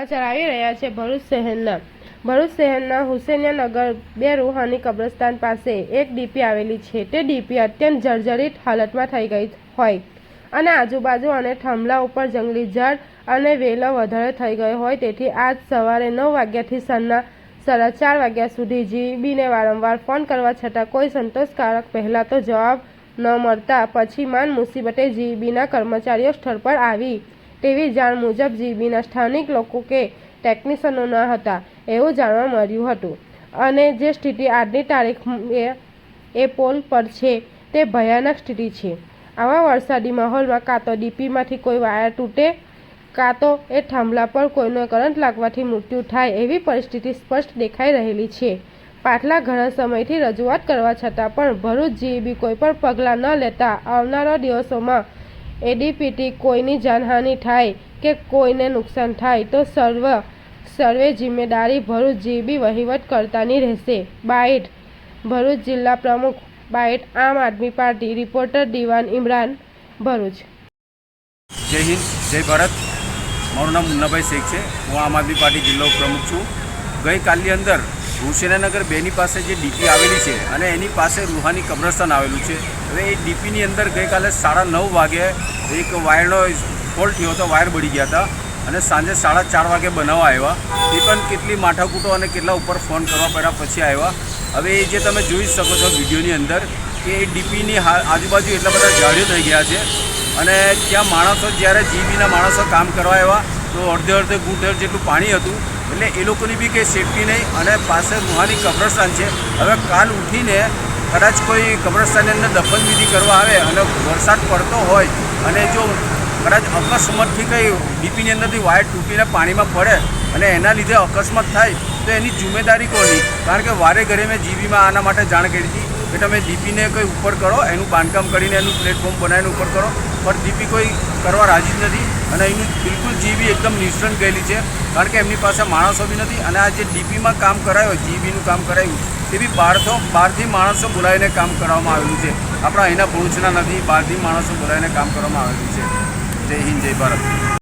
સમાચાર આવી રહ્યા છે ભરૂચ શહેરના. ભરૂચ શહેરના હુસેનિયાનગર બે રૂહાની કબ્રસ્તાન પાસે એક ડીપી આવેલી છે. તે ડીપી અત્યંત જર્જરિત હાલતમાં થઈ ગઈ હોય અને આજુબાજુ અને થાંભલા ઉપર જંગલી ઝાડ અને વેલો વધારે થઈ ગયો હોય. તેથી આજ સવારે નવ વાગ્યાથી સરના સાડા ચાર વાગ્યા સુધી જીબીને વારંવાર ફોન કરવા છતાં કોઈ સંતોષકારક પહેલાં તો જવાબ ન મળતા પછી માન મુસીબતે જીબીના કર્મચારીઓ સ્થળ પર આવી તેવી જાણ મુજબ જીબીના સ્થાનિક લોકો કે ટેકનિશિયનો ન હતા એવું જાણવા મળ્યું હતું. અને જે સ્થિતિ આજની તારીખ એ પોલ પર છે તે ભયાનક સ્થિતિ છે. આવા વરસાદી માહોલમાં કાં તો ડીપીમાંથી કોઈ વાયર તૂટે, કાં તો એ થાંભલા પર કોઈનો કરંટ લાગવાથી મૃત્યુ થાય એવી પરિસ્થિતિ સ્પષ્ટ દેખાઈ રહેલી છે. પાછલા ઘણા સમયથી રજૂઆત કરવા છતાં પણ ભરૂચ જીબી કોઈ પણ પગલાં ન લેતા આવનારા દિવસોમાં એડીપીટી કોઈની જાનહાનિ થાય કે કોઈને નુકસાન થાય તો સર્વ, સર્વે જિમ્મેદારી ભરૂચ જીબી વહીવટકર્તાની રહેશે. બાઇટ ભરૂચ જિલ્લા પ્રમુખ બાઇટ આમ આદમી પાર્ટી રિપોર્ટર દિવાન ઇમરાન, ભરૂચ. જય હિન્દ, જય ભારત. મારું નામ મુન્નાભાઈ શેખ છે. હું આમ આદમી પાર્ટી જિલ્લો પ્રમુખ છું. ગઈકાલની અંદર હુસેનાનગર બેની પાસે જે ડીપી આવેલી છે અને એની પાસે રૂહાની કબ્રસ્તાન આવેલું છે. હવે એ ડીપીની અંદર ગઈકાલે સાડા નવ વાગે એક વાયરનો ફોલ્ટ થયો હતો, વાયર બળી ગયા હતા અને સાંજે સાડા ચાર વાગે બનાવવા આવ્યા. એ પણ કેટલી માથાકૂટો અને કેટલા ઉપર ફોન કરવા પડ્યા પછી આવ્યા. હવે એ જે તમે જોઈ શકો છો વિડીયોની અંદર કે એ ડીપીની આજુબાજુ એટલા બધા ઝાડીઓ થઈ ગયા છે અને ત્યાં માણસો, જ્યારે જીબીના માણસો કામ કરવા આવ્યા તો અડધે અડધે ઘૂંટર જેટલું પાણી હતું. એટલે એ લોકોની બી કંઈ સેફટી નહીં અને પાસે રૂહાની કબ્રસ્તાન છે. હવે કાલ ઉઠીને કદાચ કોઈ કબ્રસ્તાનની અંદર દફનવિધિ કરવા આવે અને વરસાદ પડતો હોય અને જો કદાચ અકસ્માતથી કંઈ ડીપીની અંદરથી વાયર તૂટીને પાણીમાં પડે અને એના લીધે અકસ્માત થાય, તો એની જિમ્મેદારી કોની? કારણ કે વારે ઘરે મેં જીબીમાં આના માટે જાણ કરી હતી કે તમે ડીપીને કંઈ ઉપર કરો, એનું બાંધકામ કરીને એનું પ્લેટફોર્મ બનાવીને ઉપર કરો. પણ ડીપી કોઈ કરવા રાજી જ નથી અને એની બિલકુલ જીબી એકદમ નિષ્ણાંત ગયેલી છે. કારણ કે એમની પાસે માણસો બી નથી અને આ જે ડીપીમાં કામ કરાયું જીબીનું કામ કરાયું, એ બી બારસો બહારથી માણસો બોલાવીને કામ કરવામાં આવેલું છે. આપણા અહીંના ભરૂચના નથી બહારથી માણસો બોલાવીને કામ કરવામાં આવેલું છે. જય હિન્દ, જય ભારત.